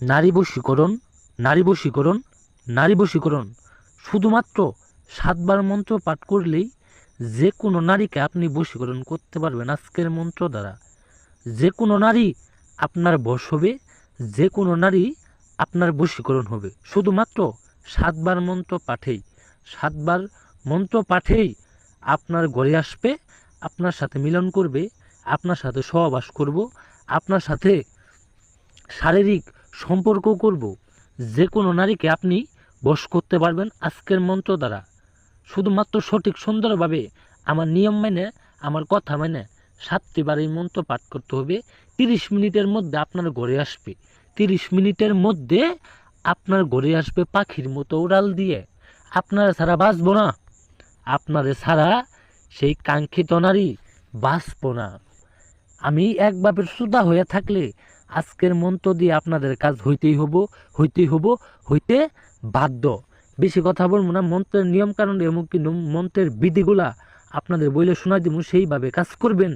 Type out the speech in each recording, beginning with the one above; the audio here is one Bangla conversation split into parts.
নারী বশীকরণ নারী বশীকরণ নারী বশীকরণ। শুধুমাত্র সাতবার মন্ত্র পাঠ করলেই যে কোনো নারীকে আপনি বশীকরণ করতে পারবেন আজকের মন্ত্র দ্বারা। যে কোনো নারী আপনার বশ হবে, যে কোনো নারী আপনার বশীকরণ হবে। শুধুমাত্র সাতবার মন্ত্র পাঠেই, সাতবার মন্ত্র পাঠেই আপনার ঘরে আসবে, আপনার সাথে মিলন করবে, আপনার সাথে সহবাস করব, আপনার সাথে শারীরিক সম্পর্ক করব। যে কোনো নারীকে আপনি বশ করতে পারবেন আজকের মন্ত্র দ্বারা। শুধুমাত্র সঠিক সুন্দরভাবে আমার নিয়ম মেনে, আমার কথা মেনে সাতটি বার এই মন্ত্র পাঠ করতে হবে। তিরিশ মিনিটের মধ্যে আপনার ঘরে আসবে। তিরিশ মিনিটের মধ্যে আপনার ঘরে আসবে পাখির মতো উড়াল দিয়ে। আপনারা ছাড়া বাঁচবো না। আপনারে ছাড়া সেই কাঙ্ক্ষিত নারী বাঁচব না। আমি একভাবে শ্রোতা হয়ে থাকলে আজকের মন্ত্র দিয়ে আপনাদের কাজ হইতেই হব হইতেই হব, হইতে বাধ্য। বেশি কথা বলব না, মন্ত্রের নিয়ম কারণ এমনকি মন্ত্রের বিধিগুলা আপনাদের বইলে শোনা দিব সেইভাবে কাজ করবেন।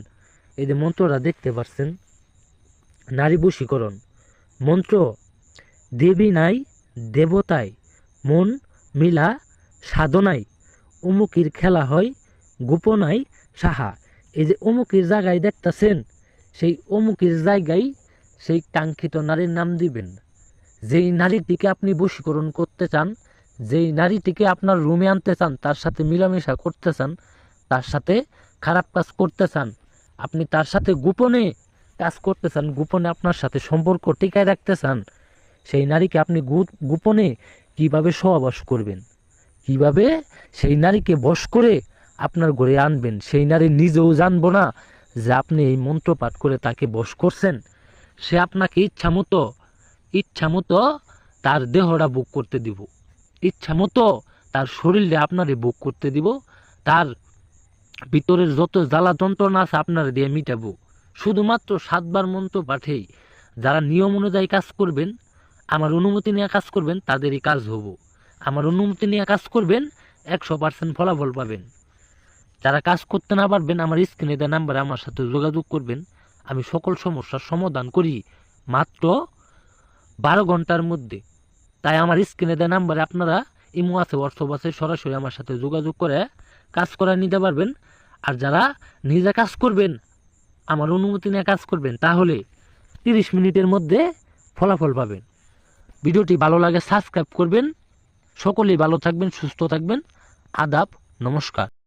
এই যে মন্ত্রটা দেখতে পাচ্ছেন নারী বশীকরণ। মন্ত্র, দেবী নাই দেবতায় মন মিলা সাধনায় অমুকির খেলা হয় গোপনায় সাহা। এই যে অমুকির জায়গায় দেখতেছেন, সেই অমুকির জায়গায় সেই কাঙ্ক্ষিত নারীর নাম দিবেন। যেই নারীটিকে আপনি বশীকরণ করতে চান, যেই নারীটিকে আপনার রুমে আনতে চান, তার সাথে মিলামেশা করতে চান, তার সাথে খারাপ কাজ করতে চান, আপনি তার সাথে গোপনে কাজ করতে চান, গোপনে আপনার সাথে সম্পর্ক টিকায় রাখতে চান, সেই নারীকে আপনি গোপনে কীভাবে সহবাস করবেন? কীভাবে সেই নারীকে বশ করে আপনার ঘরে আনবেন? সেই নারী নিজেও জানব না যে আপনি এই মন্ত্র পাঠ করে তাকে বশ করছেন। সে আপনাকে ইচ্ছা মতো ইচ্ছা মতো তার দেহটা বুক করতে দিব। ইচ্ছা মতো তার শরীরে আপনারে বুক করতে দিব। তার ভিতরের যত জ্বালা যন্ত্রণা আছে আপনার দিয়ে মিটাবো। শুধুমাত্র সাতবার মন্ত্র পাঠেই যারা নিয়ম অনুযায়ী কাজ করবেন, আমার অনুমতি নিয়ে কাজ করবেন, তাদেরই কাজ হব। আমার অনুমতি নিয়ে কাজ করবেন, একশো পার্সেন্ট ফলাফল পাবেন। যারা কাজ করতে না পারবেন, আমার স্ক্রিনে দেওয়া নাম্বারে আমার সাথে যোগাযোগ করবেন। আমি সকল সমস্যার সমাধান করি। মাত্র বারো ঘণ্টার মধ্যে। তাই আমার স্ক্রিনে দেওয়া নাম্বারে আপনারা ইমো আছে, হোয়াটসঅ্যাপ আছে, সরাসরি আমার সাথে যোগাযোগ করে কাজ করে নিতে পারবেন। আর যারা নিজে কাজ করবেন, আমার অনুমতি নিয়ে কাজ করবেন, তাহলে তিরিশ মিনিটের মধ্যে ফলাফল পাবেন। ভিডিওটি ভালো লাগে সাবস্ক্রাইব করবেন। সকলেই ভালো থাকবেন, সুস্থ থাকবেন। আদাব, নমস্কার।